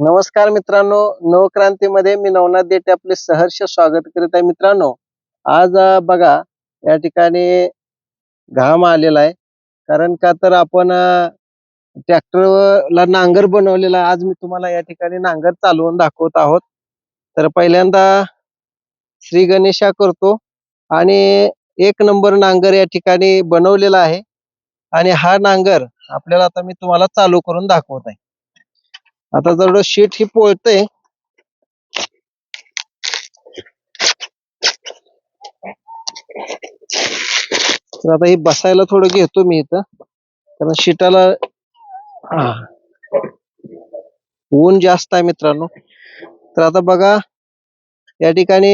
नमस्कार मित्रांनो नवक्रांतीमध्ये मी नवनाथ देटे आपले सहर्ष स्वागत करीत आहे. मित्रांनो आज बघा या ठिकाणी घाम आलेला आहे. कारण का तर आपण ट्रॅक्टरला नांगर बनवलेला आज मी तुम्हाला या ठिकाणी नांगर चालवून दाखवत आहोत. तर पहिल्यांदा श्री गणेशा करतो आणि एक नंबर नांगर या ठिकाणी बनवलेला आहे. आणि हा नांगर आपल्याला आता मी तुम्हाला चालू करून दाखवत आहे. आता जवळ शीट ही पोळतय. तर आता ही बसायला थोडं घेतो मी इथं. कारण शीटाला ऊन जास्त आहे मित्रांनो. तर आता बघा या ठिकाणी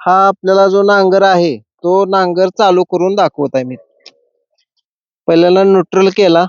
हा आपल्याला जो नांगर आहे तो नांगर चालू करून दाखवत आहे मी. पहिल्यांदा न्यूट्रल केला.